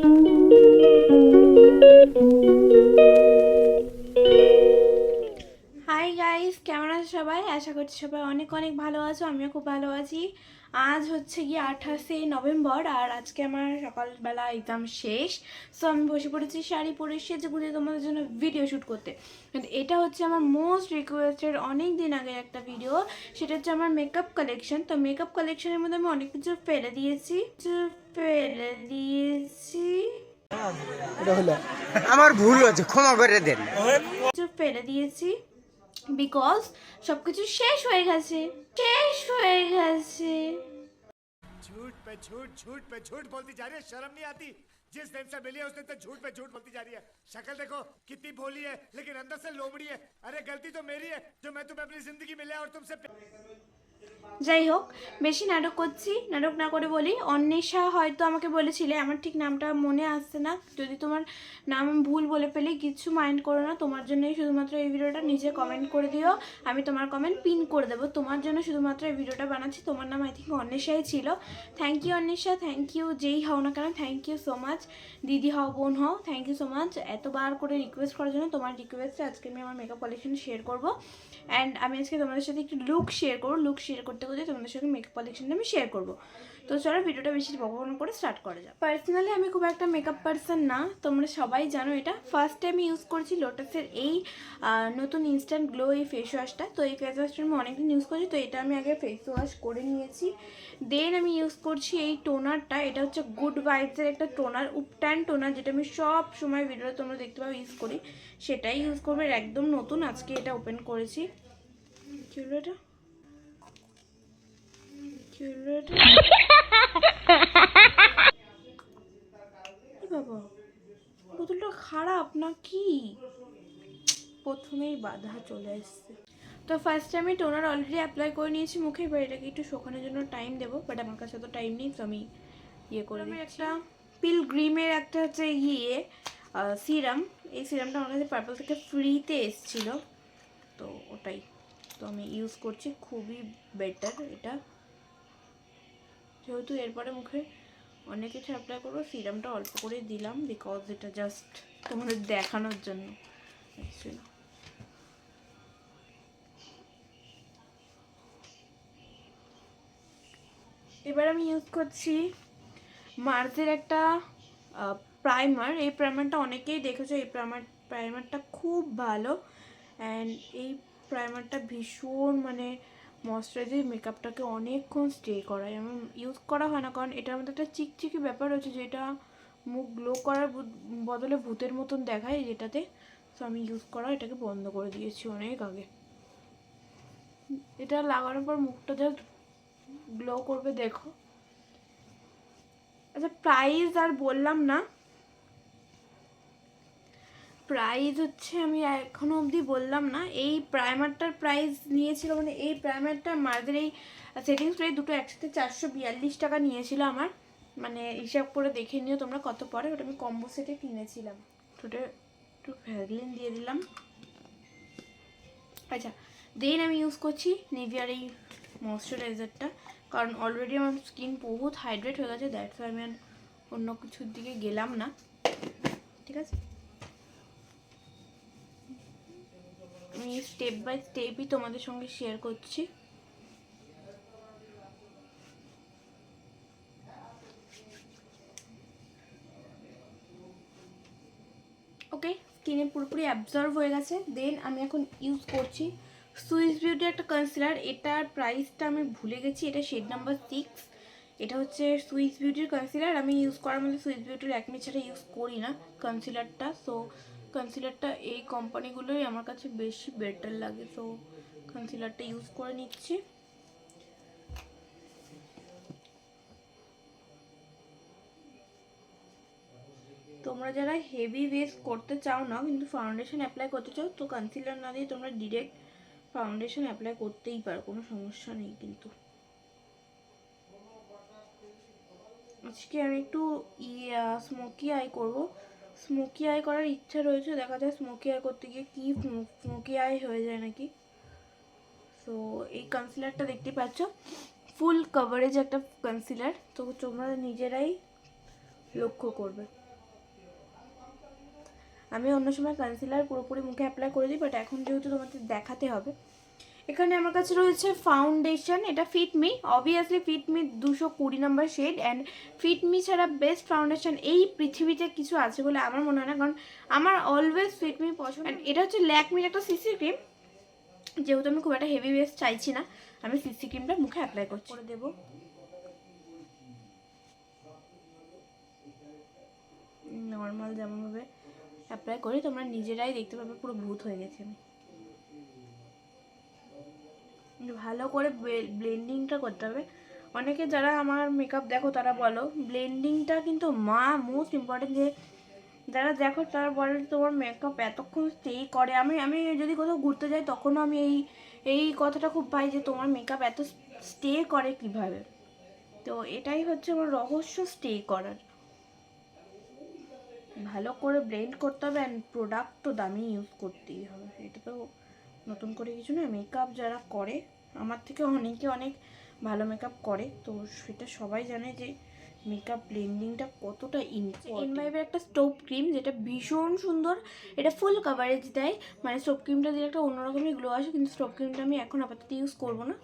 Thank you. আশা করছি সবাই অনেক অনেক ভালো আছো আমিও খুব ভালো আছি। আজ হচ্ছে গিয়ে আঠাশে নভেম্বর আর আজকে আমার সকালবেলা এক্সাম শেষ। সো আমি বসে পড়েছি শাড়ি পরে সেজে গুজে তোমাদের জন্য ভিডিও শ্যুট করতে। এটা হচ্ছে আমার মোস্ট রিকোয়েস্টেড অনেক দিন আগে একটা ভিডিও সেটা হচ্ছে আমার মেকআপ কালেকশন তো মেকআপ কালেকশনের মধ্যে আমি অনেক কিছু ফেলে দিয়েছি। ফেলে দিয়েছি। আমার ভুল হয়েছে ক্ষমা করে দেন। ফেলে দিয়েছি। বিকজ সব কিছু শেষ হয়ে গেছে শেষ হয়ে গেছে झूठ पे झूठ झूठ पे झूठ बोलती जा रही है शर्म नहीं आती जिस दिन से मिली है उस दिन से झूठ पे झूठ बोलती जा रही है शक्ल देखो कितनी भोली है लेकिन अंदर से लोमड़ी है अरे गलती तो मेरी है जो मैं तुम्हें अपनी जिंदगी में लिया और तुमसे प्यार- যাই হোক, বেশি নাটক করছি, নাটক না করে বলি, অন্বেষা হয়তো আমাকে বলেছিলে, আমার ঠিক নামটা মনে আসছে না। যদি তোমার নাম ভুল বলে ফেলি, কিছু মাইন্ড করো না, তোমার জন্যই শুধুমাত্র এই ভিডিওটা নিজে কমেন্ট করে দিও। আমি তোমার কমেন্ট পিন করে দেবো। তোমার জন্য শুধুমাত্র এই ভিডিওটা বানাচ্ছি, তোমার নাম আই থিঙ্ক অন্বেষাই ছিল। Thank you Anwesha thank you যেই হও না কেন থ্যাংক ইউ সো মাচ দিদি হও, বোন হও থ্যাংক ইউ সো মাচ এতবার করে রিকোয়েস্ট করার জন্য তোমার রিকোয়েস্টে আজকে আমি আমার মেকআপ কালেকশন শেয়ার করব। অ্যান্ড আমি আজকে তোমাদের সাথে একটু লুক শেয়ার করব লুক শেয়ার করতে করতে তোমাদের সঙ্গে মেকআপ কালেকশনটা আমি শেয়ার করব। তো চলো ভিডিওটা বেশি বকবন করে স্টার্ট করা যাক। পার্সোনালি আমি খুব একটা মেকআপ পার্সন না, তোমরা সবাই জানো এটা। ফার্স্টে আমি ইউজ করছি লোটাসের এই নতুন ইনস্ট্যান্ট গ্লো এই ফেস ওয়াশটা তো এই ফেস ওয়াশটা আমি অনেকদিন ইউজ করছি, তো এটা আমি আগে ফেস ওয়াশ করে নিয়েছি। দেন আমি ইউজ করছি এই টোনারটা এটা হচ্ছে গুড ভাইবসের একটা টোনার উপট্যান টোনার যেটা আমি সব সময় ভিডিওতে তোমরা দেখতে পাবো ইউজ করি। সেটাই ইউজ করবে একদম নতুন, আজকে এটা ওপেন করেছি। কি হলো এটা? হলো বাবা বোতলটা খারাপ না কি প্রথমেই বাধা চলে এসছে। তো ফার্স্টে আমি টোনার অলরেডি অ্যাপ্লাই করে নিয়েছি মুখে এবার এটাকে একটু শোকানোর জন্য টাইম দেবো বাট আমার কাছে তো টাইম নেই তো আমি ইয়ে করে আমি একটা পিল গ্রিমের একটা হচ্ছে ইয়ে সিরাম এই সিরামটা আমার কাছে পার্পল থেকে ফ্রিতে এসেছিল তো ওটাই। তো আমি ইউজ করছি খুবই বেটার এটা। যেহেতু এরপরে মুখে অনেক কিছু অ্যাপ্লাই করব সিরামটা অল্প করে দিলাম বিকজ এটা জাস্ট তোমাদের দেখানোর জন্য। এবার আমি ইউজ করছি মার্সের একটা প্রাইমার এই প্রাইমারটা অনেকেই দেখেছ, এই প্রাইমার প্রাইমারটা খুব ভালো। অ্যান্ড এই প্রাইমারটা ভীষণ মানে ময়শ্চারাইজার মেকআপটাকে অনেকক্ষণ স্টে করায় আমার ইউজ করা হয় না, কারণ এটার মধ্যে একটা চিকচিকি ব্যাপার রয়েছে যেটা মুখ গ্লো করার বদ- বদলে ভূতের মতন দেখায় যেটাতে তো আমি ইউজ করা এটাকে বন্ধ করে দিয়েছি অনেক আগে। এটা লাগানোর পর মুখটা জাস্ট গ্লো করবে, দেখো। আচ্ছা প্রাইস আর বললাম না। প্রাইস হচ্ছে আমি এখনও অবধি বললাম না। এই প্রাইমারটার প্রাইস নিয়েছিল মানে এই প্রাইমারটা মার্দের এই সেটিং স্প্রে দুটো একসাথে চারশো বিয়াল্লিশ টাকা নিয়েছিল আমার। মানে হিসাব করে দেখে নিও তোমরা কত পরে ওটা আমি কম্বো সেটে কিনেছিলাম। টোটে একটু ভ্যাসলিন দিয়ে দিলাম। আচ্ছা দেন আমি ইউজ করছি নিভিয়ার এই ময়শ্চারাইজারটা কারণ অলরেডি আমার স্কিন বহুত হাইড্রেট হয়ে গেছে দ্যাটস আমি অন্য কিছুর দিকে গেলাম না। ঠিক আছে? আমি স্টেপ বাই স্টেপই তোমাদের সঙ্গে শেয়ার করছি। ওকে স্কিনে পুরোপুরি অ্যাবজর্ভ হয়ে গেছে। দেন আমি এখন ইউজ করছি সুইস বিউটি একটা কনসিলার এটার প্রাইসটা আমি ভুলে গেছি। এটা শেড নাম্বার সিক্স এটা হচ্ছে সুইস বিউটির কনসিলার আমি ইউজ করার মধ্যে সুইস বিউটির একমি ছাড়া ইউজ করি না কনসিলারটা সো কনসিলারটা এই কোম্পানিগুলোই আমার কাছে বেশি বেটার লাগে সো কনসিলারটা ইউজ করে নিচ্ছি। তোমরা যারা হেভি বেস করতে চাও না, কিন্তু ফাউন্ডেশন অ্যাপ্লাই করতে চাও, তো কনসিলার না দিয়ে তোমরা ডিরেক্ট ফাউন্ডেশন অ্যাপ্লাই করতেই পারো, কোনো সমস্যা নেই কিন্তু। আজকে আমি একটু স্মোকি আই করব। স্মোকি আই করার ইচ্ছা রয়েছে, দেখা যায় স্মোকি আই করতে গিয়ে কী স্মোকি আই হয়ে যায় নাকি। তো এই কনসিলারটা দেখতে পাচ্ছ। ফুল কভারেজ একটা কনসিলার তো তোমরা নিজেরাই লক্ষ্য করবে। আমি অন্য সময় কনসিলার পুরোপুরি মুখে অ্যাপ্লাই করে দিই বাট এখন যেহেতু তোমাদের দেখাতে হবে এখানে আমার কাছে রয়েছে ফাউন্ডেশন এটা ফিটমি অবভিয়াসলি ফিটমি দুশো কুড়ি number shade and Fit Me ছাড়া বেস্ট ফাউন্ডেশন এই পৃথিবীতে কিছু আছে বলে আমার মনে হয় না, কারণ আমার অলওয়েজ ফিটমি পছন্দ। এটা হচ্ছে ল্যাকমির একটা সিসি ক্রিম যেহেতু আমি খুব একটা হেভি বেস চাইছি না, আমি সিসি ক্রিমটা মুখে অ্যাপ্লাই করছি। করে দেবো। নর্মাল যেমনভাবে অ্যাপ্লাই করি তোমরা নিজেরাই দেখতে পাবে, পুরো ভূত হয়ে গেছে আমি। ভালো করে ব্লেন্ডিংটা করতে হবে। অনেকে যারা আমার মেকআপ দেখো তারা বলো ব্লেন্ডিংটা কিন্তু মা মোস্ট ইম্পর্টেন্ট যে যারা দেখো তারা বলে তোমার মেকআপ এতক্ষণ স্টে করে। আমি আমি যদি কোথাও ঘুরতে যাই তখনও আমি এই এই কথাটা খুব পাই যে তোমার মেকআপ এত স্টে করে কীভাবে? তো এটাই হচ্ছে আমার রহস্য স্টে করার। ভালো করে ব্লেন্ড করতে হবে অ্যান্ড প্রোডাক্ট তো দামি ইউজ করতেই হবে। এটা তো নতুন করে কিছু না মেকআপ যারা করে আমার থেকে অনেকে অনেক ভালো মেকআপ করে, তো সেটা সবাই জানে যে মেকআপ ব্লেন্ডিংটা কতটা ইনভাইভের একটা স্টোভ ক্রিম যেটা ভীষণ সুন্দর, এটা ফুল কাভারেজ দেয়। মানে স্টোভ ক্রিমটা দিয়ে একটা অন্যরকমই গ্লো আসে, কিন্তু স্টোভ ক্রিমটা আমি এখন আপাতত ইউজ করব না।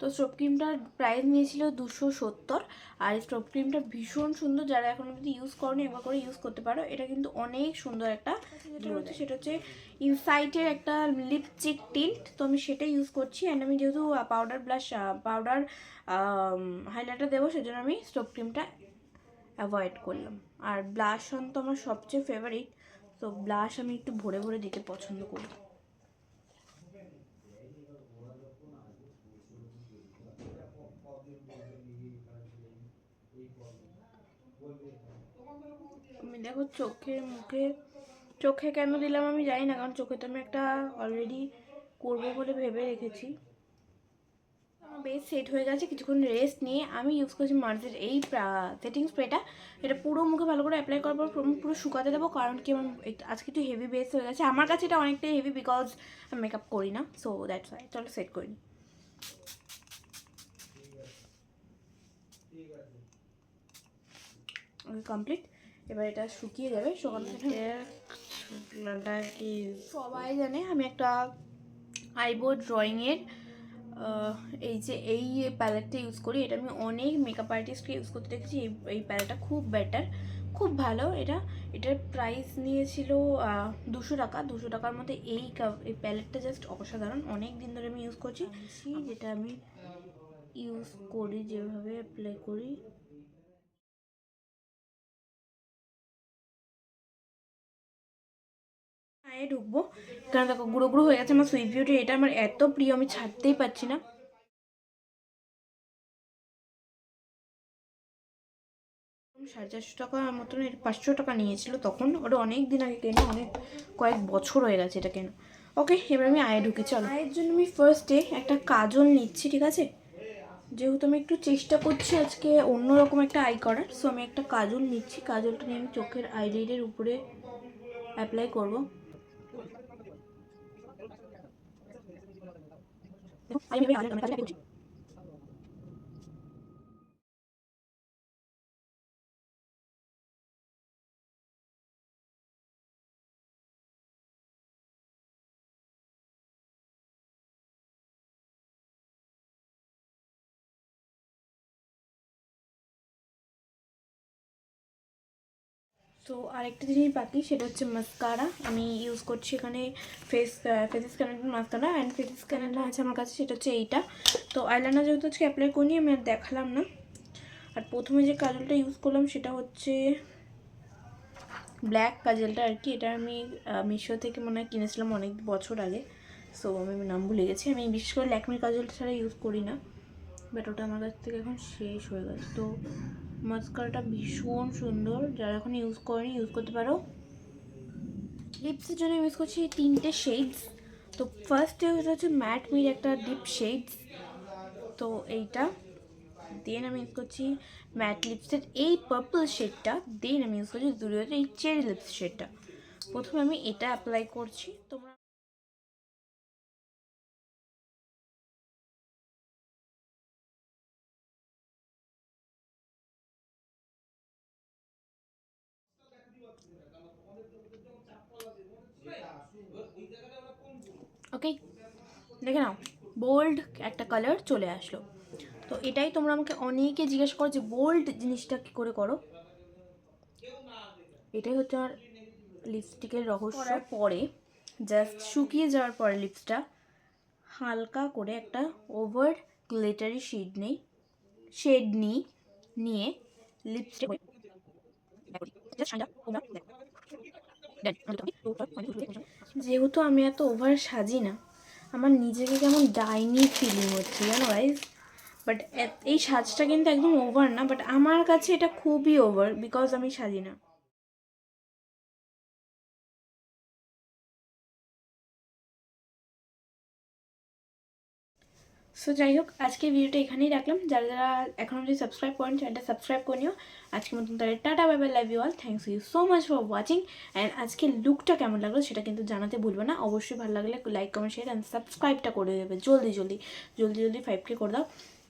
তো স্টোভ ক্রিমটার প্রাইস নিয়েছিল দুশো সত্তর। আর এই স্টোভ ক্রিমটা ভীষণ সুন্দর, যারা এখন যদি ইউজ করনি একবার করে ইউজ করতে পারো। এটা কিন্তু অনেক সুন্দর একটা হচ্ছে। সেটা হচ্ছে ইনসাইটের একটা লিপস্টিক টিন্ট তো আমি সেটা ইউজ করছি। অ্যান্ড আমি যেহেতু পাউডার ব্লাশ পাউডার হাইলাইটার দেবো, সেজন্য আমি স্টোভ ক্রিমটা অ্যাভয়েড করলাম। আর ব্লাশ অন তো আমার সবচেয়ে ফেভারিট তো ব্লাশ আমি একটু ভরে ভরে দিতে পছন্দ করি। আমি দেখো চোখে, মুখে, চোখে কেন দিলাম আমি জানি না, কারণ চোখে তো আমি একটা অলরেডি করব বলে ভেবে রেখেছি। বেশ সেট হয়ে গেছে, কিছুক্ষণ রেস্ট নিয়ে আমি ইউজ করছি মার্জের এই সেটিং স্প্রেটা এটা পুরো মুখে ভালো করে অ্যাপ্লাই করার পর পুরো- শুকাতে দেবো, কারণ কি আমার আজকে একটু হেভি বেস হয়ে গেছে। আমার কাছে এটা অনেকটাই হেভি বিকজ আমি মেকআপ করি না সো দ্যাটস ওয়াই চলো সেট করি। কমপ্লিট এবার এটা শুকিয়ে যাবে শুকানো কি? সবাই জানে আমি একটা আইবো ড্রয়িংয়ের এই যে এই প্যালেটটা ইউজ করি। এটা আমি অনেক মেকআপ আর্টিস্টকে ইউজ করতে দেখেছি এই এই প্যালেটটা খুব বেটার খুব ভালো এটা। এটার প্রাইস নিয়েছিল দুশো টাকা। দুশো টাকার মধ্যে এই এই প্যালেটটা জাস্ট অসাধারণ। অনেক দিন ধরে আমি ইউজ করছি। যেটা আমি ইউজ করি যেভাবে অ্যাপ্লাই করি। আয়ে ঢুকবো। কারণ দেখো, গুঁড়ো গুঁড়ো হয়ে গেছে আমার সুইট বিউটি এটা আমার এত প্রিয়, আমি ছাড়তেই পারছি না। সাড়ে চারশো টাকা মতন, এর পাঁচশো টাকা নিয়েছিল তখন ওটা অনেক দিন আগে কেনা, অনেক কয়েক বছর হয়ে গেছে এটা কেনা। ওকে, এবার আমি আয়ে ঢুকি, চলো। আয়ের জন্য আমি ফার্স্টে একটা কাজল নিচ্ছি, ঠিক আছে? যেহেতু আমি একটু চেষ্টা করছি আজকে অন্যরকম একটা আই করার সো আমি একটা কাজল নিচ্ছি। কাজলটা নিয়ে আমি চোখের আইলাইডের উপরে অ্যাপ্লাই করব। আমি এভাবে কাজল- আমি কাজল apply করছি। তো আরেকটা জিনিস বাকি, সেটা হচ্ছে মাস্কারা আমি ইউজ করছি এখানে ফেস ফেসিস ক্যানেডার মাস্কারা অ্যান্ড ফেসিস ক্যানেডা আছে আমার কাছে, সেটা হচ্ছে এইটা। তো আইলাইনার যেহেতু আজকে অ্যাপ্লাই করিনি, আমি আর দেখালাম না। আর প্রথমে যে কাজলটা ইউজ করলাম, সেটা হচ্ছে ব্ল্যাক কাজলটা আর কি। এটা আমি মিশো থেকে মনে হয় কিনেছিলাম অনেক বছর আগে। সো আমি নাম ভুলে গেছি। আমি বিশেষ করে ল্যাকমির কাজলটা ছাড়া ইউজ করি না। বাট ওটা আমার কাছ থেকে এখন শেষ হয়ে গেছে। তো মাস্কারাটা ভীষণ সুন্দর। যারা এখন ইউজ করেনি ইউজ করতে পারো। লিপসের জন্য ইউজ করছি তিনটে শেডস তো ফার্স্টে ওটা হচ্ছে ম্যাট মির একটা ডিপ শেডস তো এইটা। দেন আমি ইউজ করছি ম্যাট লিপসের এই পার্পল শেডটা দেন আমি ইউজ করছি জুডিওতে এই চেরি লিপস শেডটা প্রথমে আমি এটা অ্যাপ্লাই করছি। তোমরা ওকে দেখে নাও বোল্ড একটা কালার চলে আসলো তো এটাই তোমরা আমাকে অনেকে জিজ্ঞেস করো যে বোল্ড জিনিসটা কী করে করো এটাই হচ্ছে আমার লিপস্টিকের রহস্য পরে জাস্ট শুকিয়ে যাওয়ার পরে লিপসটা হালকা করে একটা ওভার গ্লিটারি শেড নেই শেড নিই নিয়ে লিপস্টিক যেহেতু আমি এত ওভার সাজি না, আমার নিজেকে কেমন ডাইনি ফিলিং হচ্ছে, জানো গাইজ বাট এই সাজটা কিন্তু একদম ওভার না বাট আমার কাছে এটা খুবই ওভার বিকজ আমি সাজি না। সো যাই হোক, আজকে ভিডিওটা এখানেই রাখলাম। যারা যারা এখনও যদি সাবস্ক্রাইব করেন চ্যানেলটা সাবস্ক্রাইব করে নিও। আজকের মতন তাহলে tata bye bye love you all thanks you so much for watching and আজকে লুকটা কেমন লাগল সেটা কিন্তু জানাতে ভুলবে না। অবশ্যই ভালো লাগলে লাইক কমেন্ট শেয়ার অ্যান্ড সাবস্ক্রাইবটা করে দেবে। জলদি জলদি জলদি জলদি ফাইভকে করে দাও।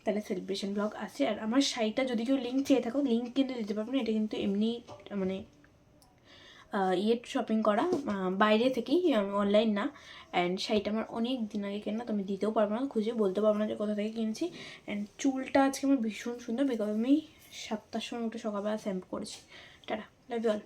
তাহলে সেলিব্রেশন ব্লগ আছে আর আমার শাড়িটা যদি কেউ লিঙ্ক চেয়ে থাকো লিঙ্ক কিন্তু দিতে পারব না। এটা কিন্তু এমনি মানে ইয়ে শপিং করা বাইরে থেকেই অনলাইন না। অ্যান্ড শাড়িটা আমার অনেক দিন আগে কেনা, তো আমি দিতেও পারব না, খুঁজে বলতে পারব না যে কোথা থেকে কিনেছি। অ্যান্ড চুলটা আজকে আমার ভীষণ সুন্দর বিকজ আমি সাতটার সময় উঠে সকালবেলা শ্যাম্পু করেছি। Tata love you all